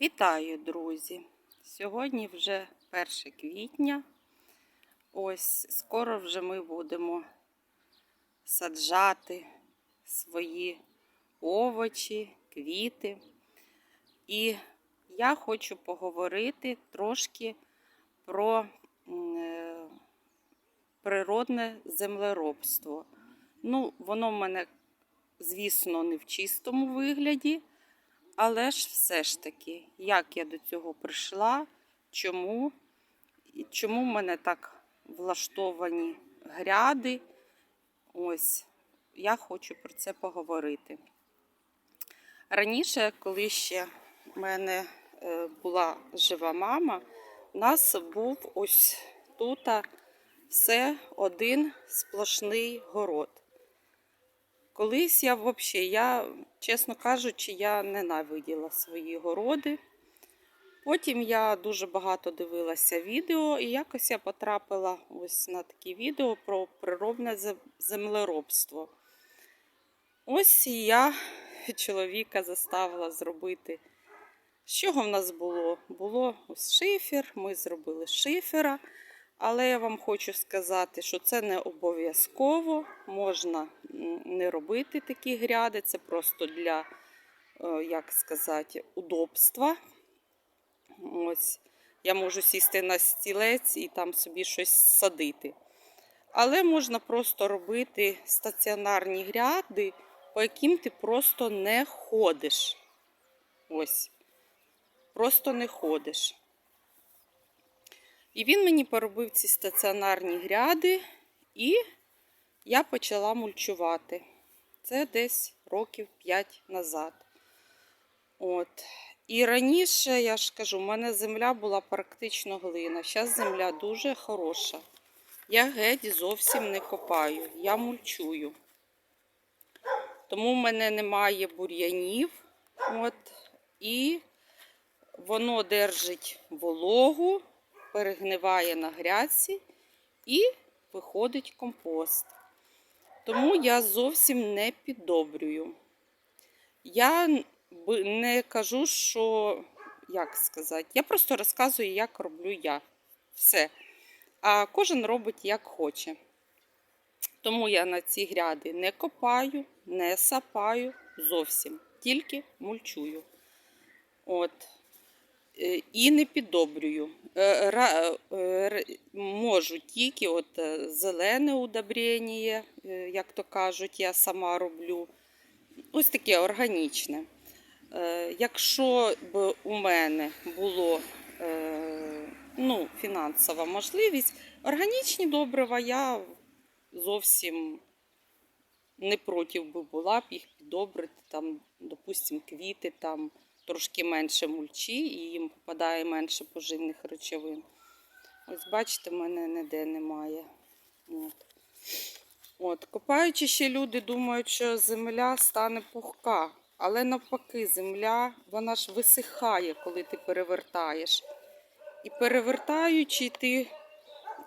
Вітаю, друзі! Сьогодні вже 1 квітня. Ось скоро вже ми будемо саджати свої овочі, квіти. І я хочу поговорити трошки про е, природне землеробство. Ну, воно в мене, звісно, не в чистому вигляді. Але ж все ж таки, як я до цього прийшла, чому, і чому в мене так влаштовані гряди, ось, я хочу про це поговорити. Раніше, коли ще в мене е, була жива мама, у нас був ось тут все один сплошний город. Колись я взагалі, я, чесно кажучи, я ненавиділа свої городи. Потім я дуже багато дивилася відео, і якось я потрапила ось на такі відео про природне землеробство. Ось я чоловіка заставила зробити. З чого в нас було? Було ось шифер, ми зробили шифера. Але я вам хочу сказати, що це не обов'язково. Можна не робити такі гряди, це просто для, е, як сказати, удобства. Ось я можу сісти на стілець і там собі щось садити. Але можна просто робити стаціонарні гряди, по яким ти просто не ходиш. Ось. Просто не ходиш. І він мені поробив ці стаціонарні гряди, і я почала мульчувати. Це десь років 5 назад. От. І раніше, я ж кажу, у мене земля була практично глина. Зараз земля дуже хороша. Я геть зовсім не копаю, я мульчую. Тому в мене немає бур'янів. От. І воно держить вологу, перегниває на грядці і виходить компост. Тому я зовсім не піддобрюю. Я не кажу, що, як сказати, я просто розказую, як роблю я. Все. А кожен робить як хоче. Тому я на ці гряди не копаю, не сапаю зовсім, тільки мульчую. От. Е, І не піддобрюю. Е, е, Можу тільки от зелене удобрення, як то кажуть, я сама роблю. Ось таке органічне. Якщо б у мене було ну, фінансова можливість, органічні добрива я зовсім не проти би була б їх підобрити, там, допустимо, квіти, там трошки менше мульчі і їм попадає менше поживних речовин. Ось бачите, в мене ніде немає. От. От. Копаючи ще люди думають, що земля стане пухка. Але навпаки, земля вона ж висихає, коли ти перевертаєш. І перевертаючи, ти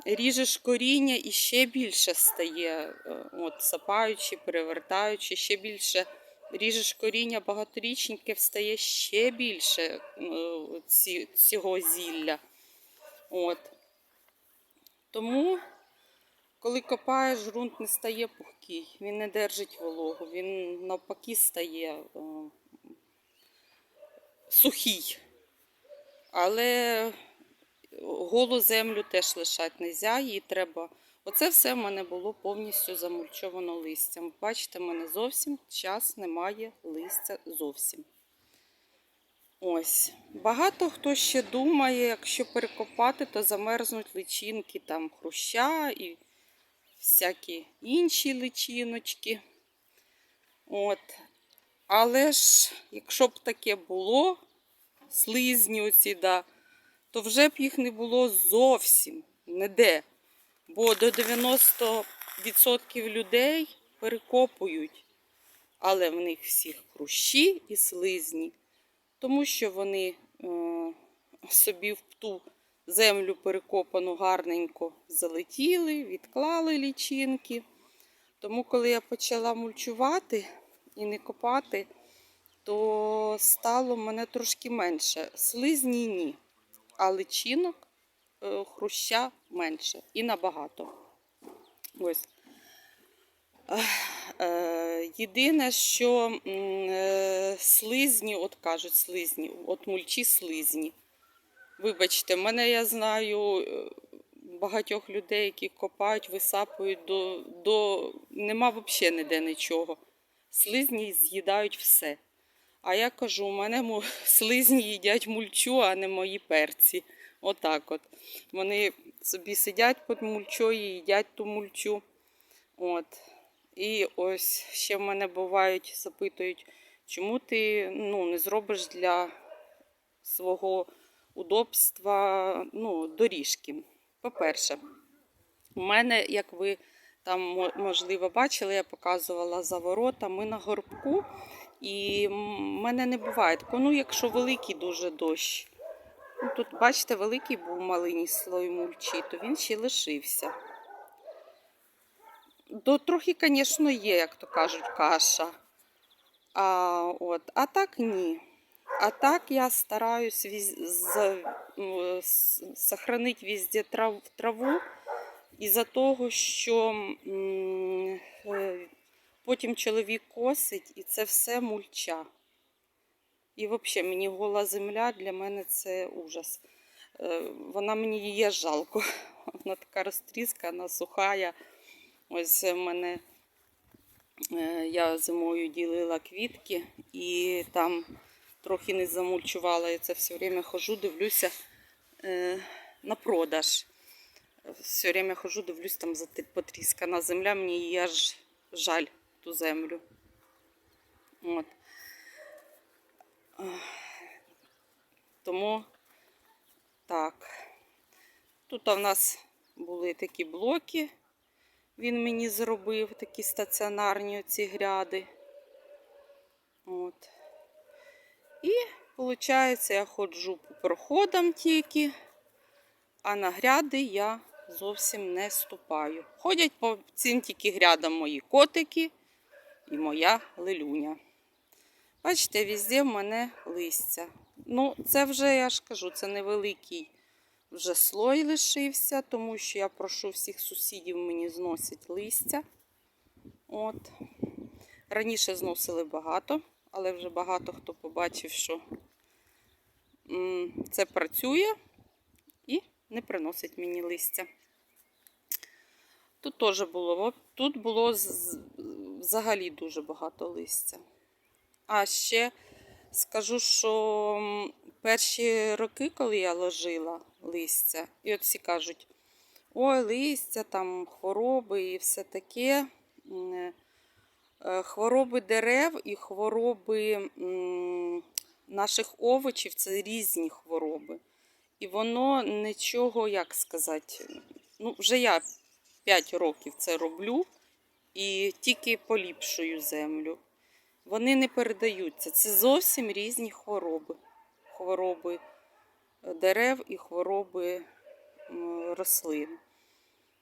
ріжеш коріння і ще більше стає. е, От, сапаючи, перевертаючи, ще більше ріжеш коріння, багаторічники встає ще більше е, ці, цього зілля. От. Тому, коли копаєш, ґрунт не стає пухкий, він не держить вологу, він навпаки стає е, сухий. Але голу землю теж лишати не можна, її треба. Оце все в мене було повністю замульчовано листям. Бачите, в мене зовсім час немає листя зовсім. Ось. Багато хто ще думає, якщо перекопати, то замерзнуть личинки там хруща і всякі інші личиночки. От. Але ж, якщо б таке було, слизні оці, да, то вже б їх не було зовсім ніде. Бо до 90% людей перекопують, але в них всіх хрущі і слизні, тому що вони е, собі в ту землю перекопану гарненько залетіли, відклали лічинки. Тому, коли я почала мульчувати і не копати, то стало мене трошки менше. Слизні ні, а личинок хруща менше і набагато. Ось. Ех, е, Єдине, що е, слизні, от кажуть, слизні, от мульчі слизні. Вибачте, мене я знаю е, багатьох людей, які копають, висапують до, до... нема взагалі ніде нічого. Слизні з'їдають все. А я кажу, у мене слизні їдять мульчу, а не мої перці. Отак от. Вони собі сидять під мульчою, їдять ту мульчу. От. І ось ще в мене бувають, запитують, чому ти ну, не зробиш для свого удобства ну, доріжки. По-перше, у мене, як ви там можливо бачили, я показувала за ворота, ми на горбку, і в мене не буває такого, ну, якщо великий дуже дощ. Тут, бачите, великий був малині слой мульчі, то він ще лишився. До трохи, звісно, є, як то кажуть, каша. А, от, а так ні. А так я стараюсь віз... з... ну, сохранити везде трав... траву із-за того, що м, е, потім чоловік косить і це все мульча. І взагалі мені гола земля для мене це ужас. Е, Вона мені її жалко. Вона така розтріскана, сухая. Ось в мене е, я зимою ділила квітки і там трохи не замульчувала. Я це все время хожу, дивлюся е, на продаж. Все время хожу, дивлюсь, там потріскана земля, мені її аж жаль ту землю. От. Тому так. Тут у нас були такі блоки. Він мені зробив такі стаціонарні ці гряди. От. І, виходить, я ходжу по проходам тільки, а на гряди я зовсім не ступаю. Ходять по цим тільки грядам мої котики і моя лилюня. Бачите, везде в мене листя. Ну, це вже, я ж кажу, це невеликий вже слой лишився, тому що я прошу всіх сусідів мені зносять листя. От. Раніше зносили багато, але вже багато хто побачив, що це працює і не приносить мені листя. Тут теж було, тут було взагалі дуже багато листя. А ще скажу, що перші роки, коли я ложила листя, і от всі кажуть, ой, листя, там хвороби і все таке. Е, Хвороби дерев і хвороби наших овочів це різні хвороби. І воно нічого, як сказати, ну, вже я 5 років це роблю і тільки поліпшую землю. Вони не передаються. Це зовсім різні хвороби. Хвороби е, дерев і хвороби рослин.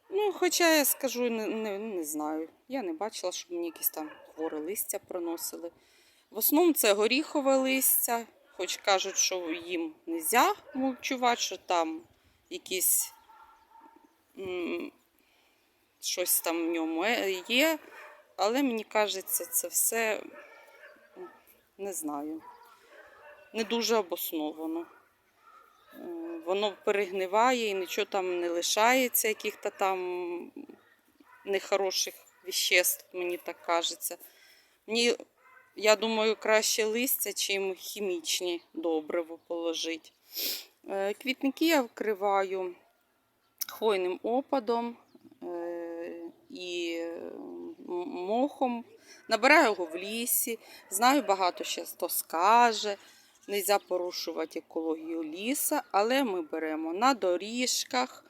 Ну, хоча я скажу, не, не, не знаю. Я не бачила, щоб мені якісь там хворе листя приносили. В основному це горіхове листя, хоч кажуть, що їм не можна мульчувати, що там якісь м, щось там в ньому е- є. Але мені кажеться, це все не знаю. Не дуже обосновано. Е, Воно перегниває і нічого там не лишається, яких-то там нехороших веществ, мені так кажеться. Мені, я думаю, краще листя, чим хімічні добриво положити. Е, Квітники я вкриваю хвойним опадом е, і мохом. Набираю його в лісі. Знаю, багато ще хто скаже. Нельзя порушувати екологію ліса, але ми беремо на доріжках.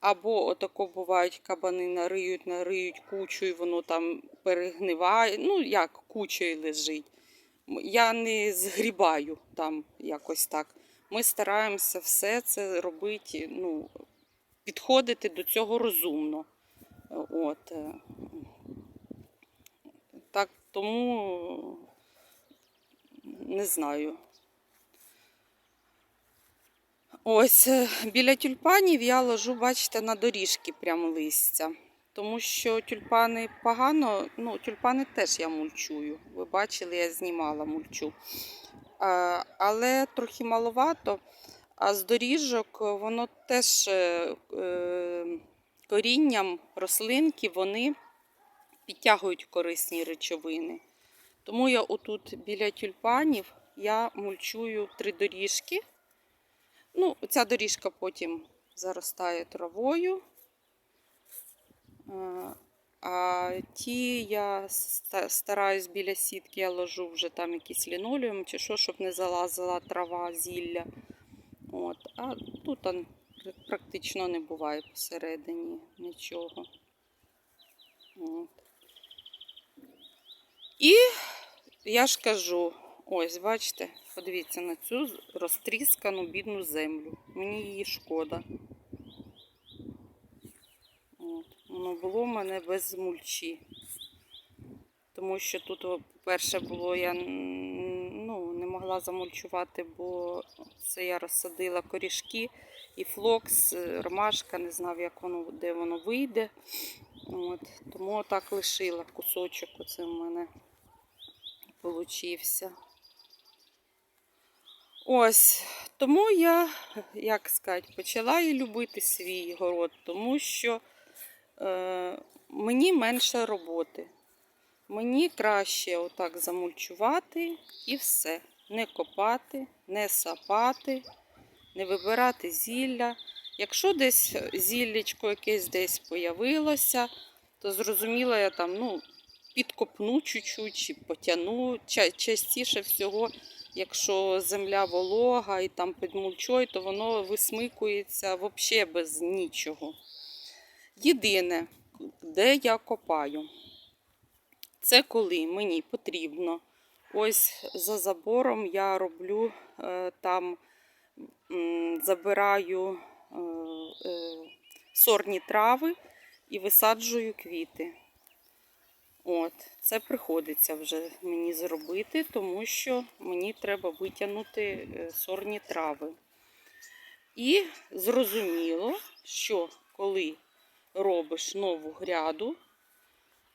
Або отако бувають кабани нариють, нариють кучу, і воно там перегниває. Ну, як кучою лежить. Я не згрібаю там якось так. Ми стараємося все це робити, ну, підходити до цього розумно. Е, От. Тому не знаю. Ось е, біля тюльпанів я ложу, бачите, на доріжки прям листя. Тому що тюльпани погано, ну, тюльпани теж я мульчую. Ви бачили, я знімала мульчу. А, але трохи маловато. А з доріжок воно теж е, е, корінням рослинки вони підтягують корисні речовини. Тому я отут біля тюльпанів я мульчую три доріжки. Ну, ця доріжка потім заростає травою. Е, А ті я ста- стараюсь біля сітки, я ложу вже там якийсь лінолеум чи що, щоб не залазила трава, зілля. От. А тут он практично не буває посередині нічого. От. І я ж кажу, ось, бачите, подивіться на цю розтріскану бідну землю. Мені її шкода. От. Воно було в мене без мульчі. Тому що тут, по-перше, було, я ну, не могла замульчувати, бо це я розсадила корішки і флокс, е, ромашка, не знав, як воно, де воно вийде. От. Тому так лишила кусочок. Оце в мене получився. Ось, тому я, як сказати, почала і любити свій город, тому що е, мені менше роботи. Мені краще отак замульчувати і все. Не копати, не сапати, не вибирати зілля. Якщо десь зіллячко якесь десь появилося, то зрозуміло, я там ну, підкопну чуть-чуть потягну. Ча- Частіше всього, якщо земля волога і там під мульчою, то воно висмикується взагалі без нічого. Єдине, де я копаю, це коли мені потрібно. Ось за забором я роблю е, там, забираю е, е, сорні трави і висаджую квіти. От, це приходиться вже мені зробити, тому що мені треба витягнути е, сорні трави. І зрозуміло, що коли робиш нову гряду,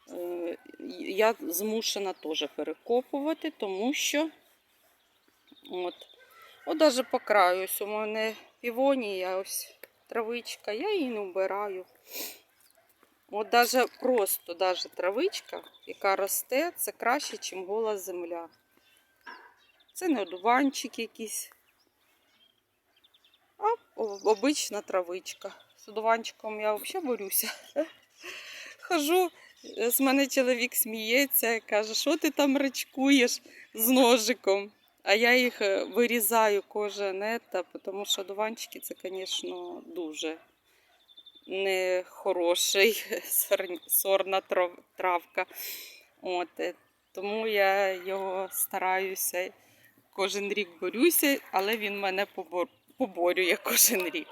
е, я змушена теж перекопувати, тому що от, от даже по краю, ось у мене півонія, ось травичка, я її не вбираю. От даже просто даже травичка, яка росте, це краще, ніж гола земля. Це не одуванчик якийсь, а обична травичка. З одуванчиком я взагалі борюся. Хожу, з мене чоловік сміється, каже, що ти там рачкуєш з ножиком. А я їх е, вирізаю кожен тому що одуванчики це, звісно, дуже нехороший сор- сорна травка. От, е, тому я його стараюся кожен рік борюся, але він мене побор- поборює кожен рік.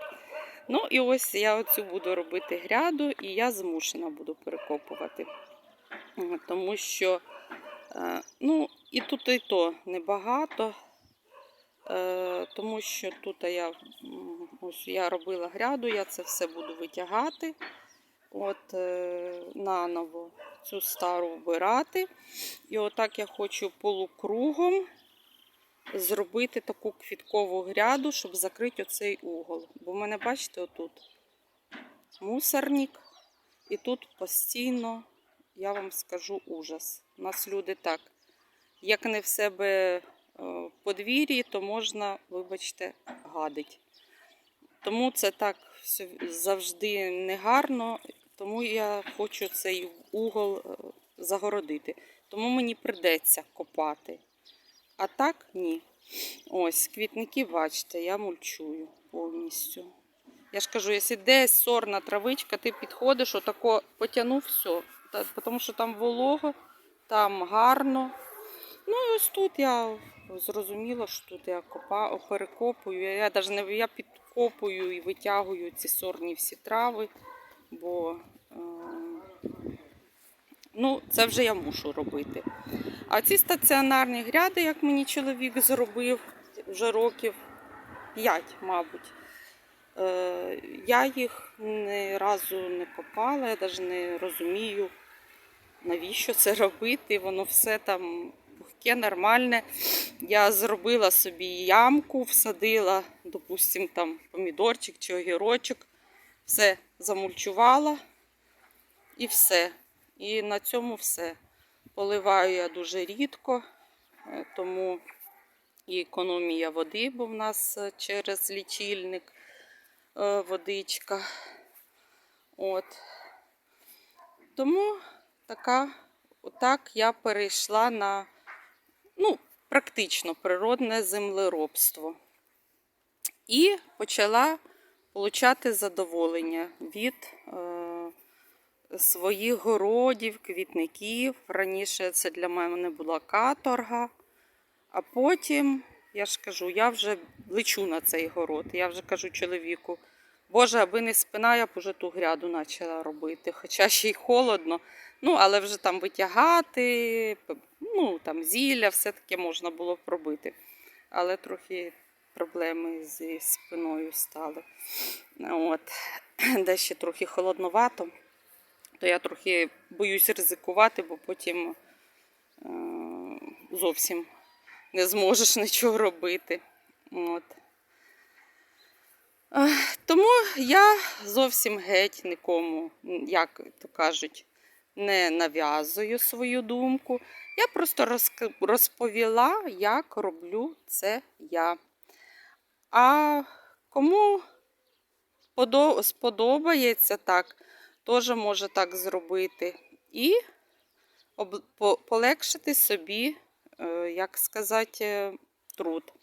Ну і ось я оцю буду робити гряду, і я змушена буду перекопувати. Тому що е, ну, і тут і то небагато. Е, Тому що тут я, ось я робила гряду, я це все буду витягати. От е, наново цю стару вбирати. І отак я хочу полукругом зробити таку квіткову гряду, щоб закрити оцей угол. Бо в мене, бачите, отут мусорник, і тут постійно, я вам скажу, ужас. У нас люди так, як не в себе е, подвір'ї, то можна, вибачте, гадить. Тому це так завжди негарно, тому я хочу цей угол е, загородити. Тому мені придеться копати. А так ні. Ось, квітники, бачите, я мульчую повністю. Я ж кажу, якщо десь сорна травичка, ти підходиш, отако потягнув все. Тому що там волого, там гарно. Ну і ось тут я зрозуміла, що тут я копа, перекопую. Я, навіть не я підкопую і витягую ці сорні всі трави, бо е, ну, це вже я мушу робити. А ці стаціонарні гряди, як мені чоловік зробив вже років 5, мабуть. Е, Я їх ні разу не копала, я навіть не розумію, навіщо це робити. Воно все там пухке, нормальне. Я зробила собі ямку, всадила, допустим, там помідорчик чи огірочок, все замульчувала і все. І на цьому все. Поливаю я дуже рідко, е, тому і економія води, бо в нас е, через лічильник е, водичка. От. Тому така, отак я перейшла на ну, практично природне землеробство. І почала отримати задоволення від е, своїх городів, квітників. Раніше це для мене була каторга. А потім, я ж кажу, я вже лечу на цей город. Я вже кажу чоловіку, Боже, аби не спина, я б уже ту гряду почала робити. Хоча ще й холодно. Ну, але вже там витягати, ну, там зілля, все таке можна було б робити. Але трохи проблеми зі спиною стали. От. Де ще трохи холодновато, то я трохи боюсь ризикувати, бо потім е- зовсім не зможеш нічого робити. От. Тому я зовсім геть нікому, як то кажуть, не нав'язую свою думку. Я просто розповіла, як роблю це я. А кому сподобається так, теж може так зробити. І полегшити собі, е, як сказати, труд.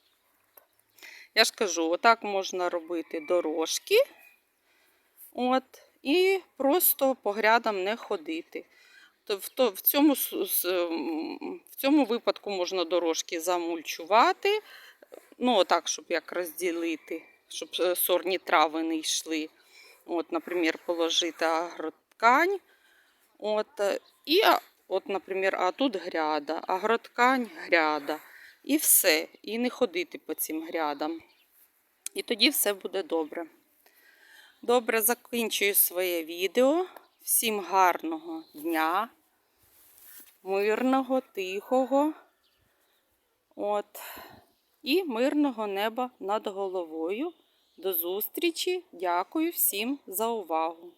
Я ж кажу, отак можна робити дорожки. От, і просто по грядам не ходити. То в, цьому, в цьому випадку можна дорожки замульчувати. Ну, отак, щоб як розділити, щоб е, сорні трави не йшли. От, наприклад, положити агроткань. От, і, от, наприклад, а тут гряда, агроткань, гряда. І все. І не ходити по цим грядам. І тоді все буде добре. Добре, закінчую своє відео. Всім гарного дня, мирного, тихого. От. І мирного неба над головою. До зустрічі. Дякую всім за увагу.